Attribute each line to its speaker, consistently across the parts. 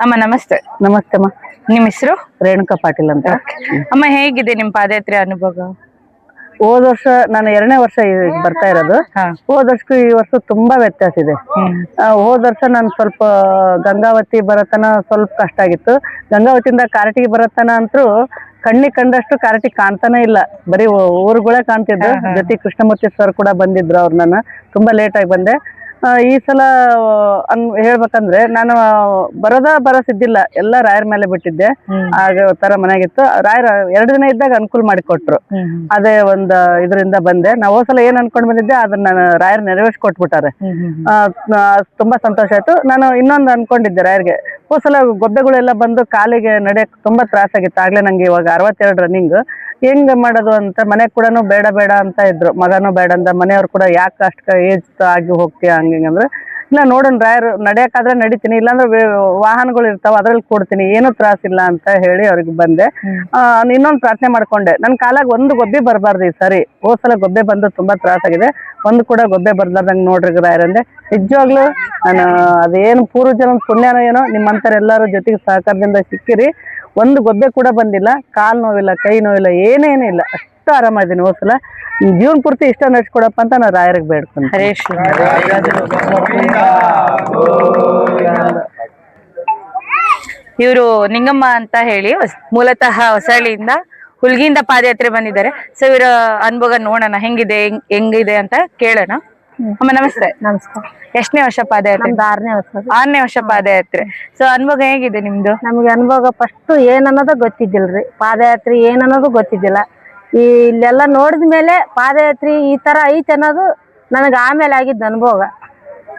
Speaker 1: ಅಮ್ಮ ನಮಸ್ತೆ.
Speaker 2: ನಮಸ್ತೆ ಅಮ್ಮ.
Speaker 1: ನಿಮ್ ಹೆಸರು?
Speaker 2: ರೇಣುಕಾ ಪಾಟೀಲ್ ಅಂತ.
Speaker 1: ಅಮ್ಮ ಹೇಗಿದೆ ನಿಮ್ ಪಾದಯಾತ್ರೆ ಅನುಭವ?
Speaker 2: ಹೋದ ವರ್ಷ ನಾನು ಎರಡನೇ ವರ್ಷ ಬರ್ತಾ ಇರೋದು. ಹೋದ ವರ್ಷಕ್ಕೂ ಈ ವರ್ಷ ತುಂಬಾ ವ್ಯತ್ಯಾಸ ಇದೆ. ಆ, ಹೋದ ವರ್ಷ ನಾನು ಸ್ವಲ್ಪ ಗಂಗಾವತಿ ಬರತನ ಸ್ವಲ್ಪ ಕಷ್ಟ ಆಗಿತ್ತು. ಗಂಗಾವತಿಯಿಂದ ಕಾರಟಿಗೆ ಬರತನ ಅಂತೂ ಕಣ್ಣಿ ಕಂಡಷ್ಟು ಕಾರಟಿ ಕಾಣ್ತಾನೆ ಇಲ್ಲ. ಬರೀ ಊರುಗಳೇ ಕಾಣ್ತಿದ್ದು ಜೊತೆ ಕೃಷ್ಣಮೂರ್ತಿ ಸರ್ ಕೂಡ ಬಂದಿದ್ರು ಅವ್ರನ್ನ. ತುಂಬಾ ಲೇಟ್ ಆಗಿ ಬಂದೆ. ಈ ಸಲ ಅನ್ ಹೇಳ್ಬೇಕಂದ್ರೆ ನಾನು ಬರೋದ ಬರಸಿದ್ದಿಲ್ಲ ಎಲ್ಲ ರಾಯರ ಮೇಲೆ ಬಿಟ್ಟಿದ್ದೆ. ಆಗ ತರ ಮನೆಯಾಗಿತ್ತು ರಾಯರ ಎರಡು ದಿನ ಇದ್ದಾಗ ಅನುಕೂಲ ಮಾಡಿಕೊಟ್ರು ಅದೇ ಒಂದ್ ಇದರಿಂದ ಬಂದೆ. ನಾವು ಹೋದ್ ಸಲ ಏನ್ ಅನ್ಕೊಂಡ್ ಬಂದಿದ್ದೆ ಅದನ್ನ ನಾನು ರಾಯರ್ ನೆರವೇರ್ಸಿ ಕೊಟ್ಬಿಟ್ಟಾರೆ ಆ, ತುಂಬಾ ಸಂತೋಷ ಆಯ್ತು. ನಾನು ಇನ್ನೊಂದು ಅನ್ಕೊಂಡಿದ್ದೆ ರಾಯರ್ಗೆ. ಹೋದ್ ಸಲ ಗೊಬ್ಬೆಗಳೆಲ್ಲ ಬಂದು ಕಾಲಿಗೆ ನಡೆಯಕ್ ತುಂಬಾ ತ್ರಾಸಾಗಿತ್ತು. ಆಗ್ಲೇ ನಂಗೆ ಇವಾಗ ಅರವತ್ತೆರಡು ರನ್ನಿಂಗ್ ಹೆಂಗ್ ಮಾಡೋದು ಅಂತ ಮನೆ ಕೂಡ ಬೇಡ ಬೇಡ ಅಂತ ಇದ್ರು. ಮಗನೂ ಬೇಡ ಅಂತ ಮನೆಯವ್ರು ಕೂಡ ಯಾಕೆ ಅಷ್ಟು ಏಜ್ ಆಗಿ ಹೋಗ್ತೀಯ ಹಂಗ ಅಂದ್ರೆ ಇಲ್ಲ ನೋಡೋಣ ರಾಯರು ನಡೆಯಕ್ಕಾದ್ರೆ ನಡಿತೀನಿ ಇಲ್ಲಾಂದ್ರೆ ವಾಹನಗಳು ಇರ್ತಾವ ಅದ್ರಲ್ಲಿ ಕೊಡ್ತೀನಿ ಏನು ತ್ರಾಸಿಲ್ಲ ಅಂತ ಹೇಳಿ ಅವ್ರಿಗೆ ಬಂದೆ. ಇನ್ನೊಂದು ಪ್ರಾರ್ಥನೆ ಮಾಡ್ಕೊಂಡೆ. ನನ್ನ ಕಾಲಾಗ ಒಂದು ಗೊಬ್ಬೆ ಬರಬಾರ್ದು ಈ ಸರಿ. ಹೋದ್ಸಲ ಗೊಬ್ಬೆ ಬಂದು ತುಂಬಾ ತ್ರಾಸಾಗಿದೆ ಒಂದು ಕೂಡ ಗೊಬ್ಬೆ ಬರ್ಲಾರ್ದಂಗೆ ನೋಡ್ರಿ ರಾಯರಂದೆ ನಿಜವಾಗ್ಲೂ ನಾನು ಅದೇನು ಪೂರ್ವ ಜನ ಪುಣ್ಯನೋ ಏನೋ ನಿಮ್ಮಂತರ ಎಲ್ಲರೂ ಜೊತೆಗೆ ಸಹಕಾರದಿಂದ ಸಿಕ್ಕಿರಿ. ಒಂದು ಗೊಬ್ಬೆ ಕೂಡ ಬಂದಿಲ್ಲ ಕಾಲು ನೋವಿಲ್ಲ ಕೈ ನೋವಿಲ್ಲ ಏನೇನಿಲ್ಲ ಇಲ್ಲ ಅಷ್ಟು ಆರಾಮಾಗಿದ್ದೀನಿ ಹೋಸಲ ಸಲ ಜೀವನ ಪೂರ್ತಿ ಇಷ್ಟ ನಡ್ಸ್ಕೊಡಪ್ಪ ಅಂತ ನಾನು ರಾಯರಿಗೆ ಬೇಡ್ಕೊಂಡು
Speaker 1: ಇವರು ನಿಂಗಮ್ಮ ಅಂತ ಹೇಳಿ ಮೂಲತಃ ಹೊಸಳ್ಳಿಯಿಂದ ಹುಲ್ಗಿಯಿಂದ ಪಾದಯಾತ್ರೆ ಬಂದಿದ್ದಾರೆ. ಸೊ ಇವರ ಅನುಭವ ನೋಡೋಣ ಹೆಂಗಿದೆ ಹೆಂಗ್- ಹೆಂಗಿದೆ ಅಂತ ಕೇಳೋಣ. ಅಮ್ಮ ನಮಸ್ತೆ.
Speaker 3: ನಮಸ್ಕಾರ.
Speaker 1: ಎಷ್ಟನೇ ವರ್ಷ ಪಾದಯಾತ್ರೆ?
Speaker 3: ಆರನೇ ವರ್ಷ
Speaker 1: ಆರನೇ ವರ್ಷ ಪಾದಯಾತ್ರೆ. ಸೊ ಅನುಭವ ಹೇಗಿದೆ ನಿಮ್ದು?
Speaker 3: ನಮ್ಗೆ ಅನುಭವ ಫಸ್ಟ್ ಏನನ್ನೋದು ಗೊತ್ತಿದ್ದಿಲ್ರಿ. ಪಾದಯಾತ್ರೆ ಏನನ್ನೋದು ಗೊತ್ತಿದ್ದಿಲ್ಲ. ಇಲ್ಲೆಲ್ಲ ನೋಡಿದ ಮೇಲೆ ಪಾದಯಾತ್ರಿ ಈ ತರ ಐತಿ ಅನ್ನೋದು ನನಗೆ ಆಮೇಲೆ ಆಗಿದ್ದ ಅನುಭವ.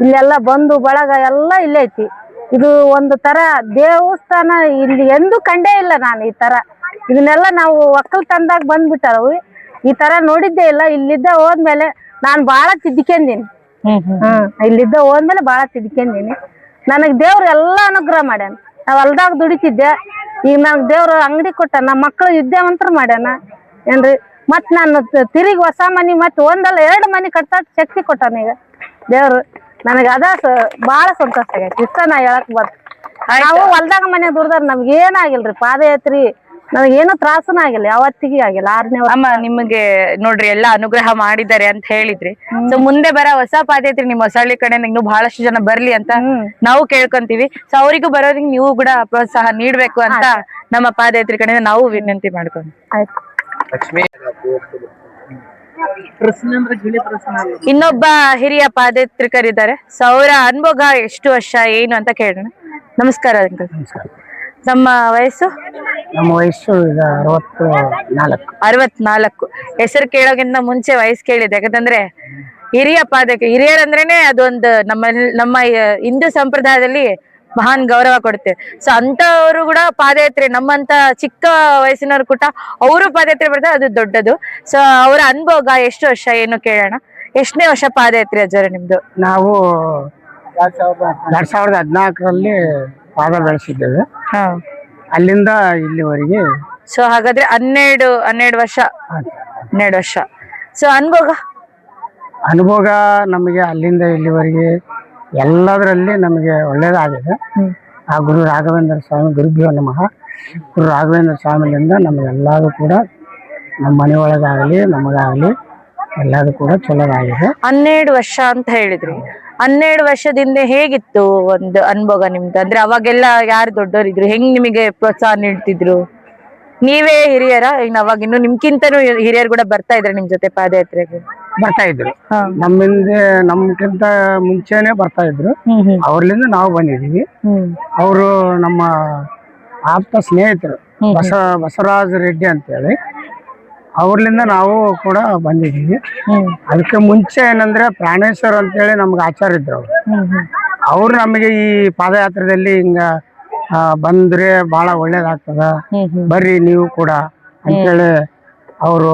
Speaker 3: ಇಲ್ಲೆಲ್ಲ ಬಂದು ಬಳಗ ಎಲ್ಲ ಇಲ್ಲೇ ಐತಿ. ಇದು ಒಂದು ತರ ದೇವಸ್ಥಾನ ಇಲ್ಲಿ ಎಂದೂ ಕಂಡೇ ಇಲ್ಲ ನಾನು ಈ ತರ. ಇದನ್ನೆಲ್ಲ ನಾವು ಒಕ್ಕಲ್ತನದಾಗ ಬಂದ್ಬಿಟ್ಟಾರವು ಈ ತರ ನೋಡಿದ್ದೇ ಇಲ್ಲ. ಇಲ್ಲಿದ್ದ ಹೋದ್ಮೇಲೆ ನಾನು ಬಹಳ ತಿದ್ದಿಕೊಂಡಿನಿ ಹ್ಮ್ ಇಲ್ಲಿದ್ದ ಹೋದ್ಮೇಲೆ ಬಹಳ ತಿದ್ದಿಕೊಂಡಿನಿ ನನಗ್ ದೇವ್ರು ಎಲ್ಲ ಅನುಗ್ರಹ ಮಾಡ್ಯಾನ. ನಾವ್ ಹೊಲ್ದಾಗ ದುಡಿತಿದ್ದೆ. ಈಗ ನನಗ್ ದೇವ್ರು ಅಂಗಡಿ ಕೊಟ್ಟಾನ. ಮಕ್ಕಳು ವಿದ್ಯಾವಂತರು ಮಾಡ್ಯಾನ. ಏನ್ರಿ? ಮತ್ ನಾನು ತಿರುಗಿ ಹೊಸ ಮನಿ ಮತ್ ಒಂದಲ್ಲ ಎರಡು ಮನಿ ಕಟ್ತಾ ಶಕ್ತಿ ಕೊಟ್ಟಾನ ಈಗ. ದೇವ್ರು ನನಗ ಅದ ಬಹಳ ಬಾಳ ಸಂತೋಷ ಆಗೈತಿ. ಇಷ್ಟ ನಾ ಹೇಳಕ್ ಬರ್ತ ನಾವು ಹೊಲ್ದಾಗ ಮನೆ ದುಡ್ದಾರ ನಮ್ಗೆ ಏನಾಗಿಲ್ರಿ ಪಾದಯಾತ್ರಿ ನನಗೇನು ತ್ರಾಸನ ಆಗಿಲ್ಲ ಯಾವತ್ತಿಗೆ ಆಗಿಲ್ಲ. ಆರನೇ
Speaker 1: ಅಮ್ಮ ನಿಮಗೆ ನೋಡ್ರಿ ಎಲ್ಲಾ ಅನುಗ್ರಹ ಮಾಡಿದ್ದಾರೆ ಅಂತ ಹೇಳಿದ್ರಿ. ಸೊ ಮುಂದೆ ಬರ ಹೊಸ ಪಾದಯಾತ್ರಿ ನಿಮ್ಮ ಹೊಸಳ್ಳಿ ಕಡೆ ಇನ್ನು ಬಹಳಷ್ಟು ಜನ ಬರ್ಲಿ ಅಂತ ನಾವು ಕೇಳ್ಕೊಂತೀವಿ. ಸೊ ಅವರಿಗೂ ಬರೋರಿಗೆ ನೀವು ಕೂಡ ಪ್ರೋತ್ಸಾಹ ನೀಡ್ಬೇಕು ಅಂತ ನಮ್ಮ ಪಾದಯಾತ್ರಿ ಕಡೆಯಿಂದ ನಾವು ವಿನಂತಿ ಮಾಡ್ಕೊಂಡು
Speaker 3: ಆಯ್ತು.
Speaker 1: ಇನ್ನೊಬ್ಬ ಹಿರಿಯ ಪಾದಯಾತ್ರಿಕರಿದ್ದಾರೆ. ಸೊ ಅವರ ಅನುಭವ ಎಷ್ಟು ವರ್ಷ ಏನು ಅಂತ ಕೇಳೋಣ. ನಮಸ್ಕಾರ ಅಂಕಲ್. ನಮ್ಮ ವಯಸ್ಸು?
Speaker 2: ನಮ್ಮ ವಯಸ್ಸು ಈಗ ಅರವತ್ತು ನಾಲ್ಕು
Speaker 1: ಅರವತ್ನಾಲ್ಕು. ಹೆಸರು ಕೇಳೋಕ್ಕಿಂತ ಮುಂಚೆ ವಯಸ್ಸು ಕೇಳಿದೆ. ಯಾಕಂತಂದ್ರೆ ಹಿರಿಯ ಪಾದಕ ಹಿರಿಯರಂದ್ರೇನೆ ಅದೊಂದು ನಮ್ಮ ನಮ್ಮ ಹಿಂದೂ ಸಂಪ್ರದಾಯದಲ್ಲಿ ಮಹಾನ್ ಗೌರವ ಕೊಡುತ್ತೆ. ಸೊ ಅಂತವರು ಕೂಡ ಪಾದಯಾತ್ರೆ ನಮ್ಮಂತ ಚಿಕ್ಕ ವಯಸ್ಸಿನವ್ರು ಕೂಡ ಅವರು ಪಾದಯಾತ್ರೆ ಬರ್ತಾರೆ ಅದು ದೊಡ್ಡದು. ಸೊ ಅವರ ಅನುಭೋಗ ಎಷ್ಟು ವರ್ಷ ಏನು ಕೇಳೋಣ? ಎಷ್ಟನೇ ವರ್ಷ ಪಾದಯಾತ್ರೆ ಅಜ್ಜರ ನಿಮ್ದು?
Speaker 2: ನಾವು ಎರಡ್ ಸಾವಿರದ ಹದಿನಾಲ್ಕರಲ್ಲಿ ಪಾದ ಬೆಳೆಸಿದ್ದೇವೆ.
Speaker 1: ಹಾ.
Speaker 2: ಅಲ್ಲಿಂದ ಇಲ್ಲಿವರೆಗೆ
Speaker 1: ಸೊ ಹಾಗಾದ್ರೆ ಹನ್ನೆರಡು ಹನ್ನೆರಡು ವರ್ಷ. ಹನ್ನೆರಡು ವರ್ಷ. ಸೊ ಅನುಭೋಗ?
Speaker 2: ಅನುಭೋಗ ನಮಗೆ ಅಲ್ಲಿಂದ ಇಲ್ಲಿವರೆಗೆ ಎಲ್ಲದರಲ್ಲಿ ನಮಗೆ ಒಳ್ಳೆಯದಾಗಿದೆ ಆ ಗುರು ರಾಘವೇಂದ್ರ ಸ್ವಾಮಿ ಗುರುಭ್ಯೋ ನಮಃ. ಗುರು ರಾಘವೇಂದ್ರ ಸ್ವಾಮಿಯಿಂದ ನಮಗೆಲ್ಲರೂ ಕೂಡ ನಮ್ಮ ಮನೆಯೊಳಗಾಗಲಿ ನಮಗಾಗಲಿ ಎಲ್ಲದೂ ಕೂಡ ಚಲೋದಾಗಿದೆ.
Speaker 1: ಹನ್ನೆರಡು ವರ್ಷ ಅಂತ ಹೇಳಿದ್ರಿ. ಹನ್ನೆರಡು ವರ್ಷದಿಂದ ಹೇಗಿತ್ತು ಒಂದು ಅನುಭವ ನಿಮ್ದು? ಅಂದ್ರೆ ಅವಾಗೆಲ್ಲ ಯಾರು ದೊಡ್ಡವರಿದ್ರು? ಹೆಂಗ್ ನಿಮಗೆ ಪ್ರೋತ್ಸಾಹ ನೀಡ್ತಿದ್ರು? ನೀವೇ ಹಿರಿಯರ? ಈಗ ಅವಾಗ ಇನ್ನು ನಿಮ್ಗಿಂತನೂ ಹಿರಿಯರು ಕೂಡ ಬರ್ತಾ ಇದ್ರೆ ನಿಮ್ ಜೊತೆ ಪಾದಯಾತ್ರೆಗೆ.
Speaker 2: ಬರ್ತಾ ಇದ್ರು. ನಮ್ಮಿಂದ ನಮ್ಗಿಂತ ಮುಂಚೆನೆ ಬರ್ತಾ ಇದ್ರು. ಅವ್ರಲಿಂದ ನಾವು ಬಂದಿದೀವಿ. ಅವರು ನಮ್ಮ ಆಪ್ತ ಸ್ನೇಹಿತರು ಬಸ ಬಸವರಾಜ ರೆಡ್ಡಿ ಅಂತೇಳಿ. ಅವ್ರಲಿಂದ ನಾವು ಕೂಡ ಬಂದಿದ್ದೀವಿ
Speaker 1: ಹ್ಮ್.
Speaker 2: ಅದಕ್ಕೆ ಮುಂಚೆ ಏನಂದ್ರೆ ಪ್ರಾಣೇಶ್ವರ್ ಅಂತೇಳಿ ನಮ್ಗೆ ಆಚಾರ ಇದ್ರು ಅವ್ರು. ಅವ್ರು ನಮಗೆ ಈ ಪಾದಯಾತ್ರೆಯಲ್ಲಿ ಹಿಂಗ ಆ, ಬಂದ್ರೆ ಬಹಳ ಒಳ್ಳೇದಾಗ್ತದ. ಬರ್ರಿ ನೀವು ಕೂಡ ಅಂತೇಳಿ ಅವರು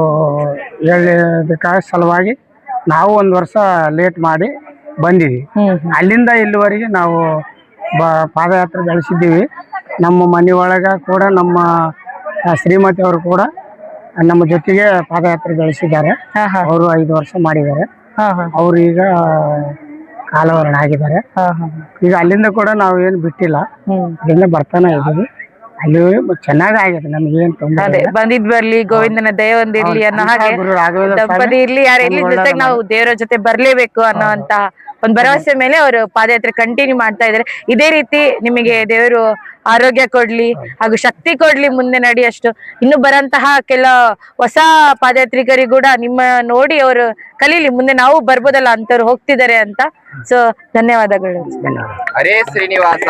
Speaker 2: ಹೇಳಿದಕ್ಕ ಸಲುವಾಗಿ ನಾವು ಒಂದ್ ವರ್ಷ ಲೇಟ್ ಮಾಡಿ ಬಂದಿದ್ವಿ. ಅಲ್ಲಿಂದ ಇಲ್ಲಿವರೆಗೆ ನಾವು ಬ ಪಾದಯಾತ್ರೆ ಬೆಳೆಸಿದ್ದೀವಿ. ನಮ್ಮ ಮನೆಯೊಳಗ ಕೂಡ ನಮ್ಮ ಆ, ಶ್ರೀಮತಿ ಅವರು ಕೂಡ ನಮ್ಮ ಜೊತೆಗೆ ಪಾದಯಾತ್ರೆ ಬೆಳೆಸಿದ್ದಾರೆ.
Speaker 1: ಹಾ ಹಾ.
Speaker 2: ಅವರು ಐದು ವರ್ಷ ಮಾಡಿದ್ದಾರೆ.
Speaker 1: ಹಾ ಹಾ.
Speaker 2: ಅವರು ಈಗ
Speaker 4: ಕಾಲವರಣ ಆಗಿದ್ದಾರೆ. ಈಗ ಅಲ್ಲಿಂದ ಕೂಡ ನಾವು ಏನು ಬಿಟ್ಟಿಲ್ಲ.
Speaker 1: ಹ್ಮ್.
Speaker 4: ಅಲ್ಲಿಂದ ಬರ್ತಾನೆ ಇದ್ದೀವಿ. ಅಲ್ಲಿ ಚೆನ್ನಾಗಿ ಆಗಿದೆ ನಮ್ಗೆ ಏನ್ ತೊಂದರೆ
Speaker 1: ಬಂದಿದ್ ಬರ್ಲಿ ಗೋವಿಂದನ ದಯ ಒಂದಿರ್ಲಿ ಅನ್ನೋ ಹಾಗೆ
Speaker 4: ಗುರು ರಾಘವೇಂದ್ರ
Speaker 1: ದಂಪತಿ ಇರ್ಲಿ ಯಾರು ಇರ್ಲಿ ಜೊತೆಗೆ ನಾವು ದೇವರ ಜೊತೆ ಬರ್ಲೇಬೇಕು ಅನ್ನೋಂತ ಒಂದ್ ಭರವಸೆ ಮೇಲೆ ಅವರು ಪಾದಯಾತ್ರೆ ಕಂಟಿನ್ಯೂ ಮಾಡ್ತಾ ಇದಾರೆ. ಇದೇ ರೀತಿ ನಿಮಗೆ ದೇವರು ಆರೋಗ್ಯ ಕೊಡ್ಲಿ ಹಾಗೂ ಶಕ್ತಿ ಕೊಡ್ಲಿ ಮುಂದೆ ನಡೆಯಷ್ಟು. ಇನ್ನು ಬರಂತಹ ಕೆಲ ಹೊಸ ಪಾದಯಾತ್ರಿಕರಿಗೂ ಕೂಡ ನಿಮ್ಮ ನೋಡಿ ಅವರು ಕಲೀಲಿ ಮುಂದೆ ನಾವು ಬರ್ಬೋದಲ್ಲ ಅಂತವ್ರು ಹೋಗ್ತಿದ್ದಾರೆ ಅಂತ. ಸೊ ಧನ್ಯವಾದಗಳು.
Speaker 5: ಹರೇ ಶ್ರೀನಿವಾಸ.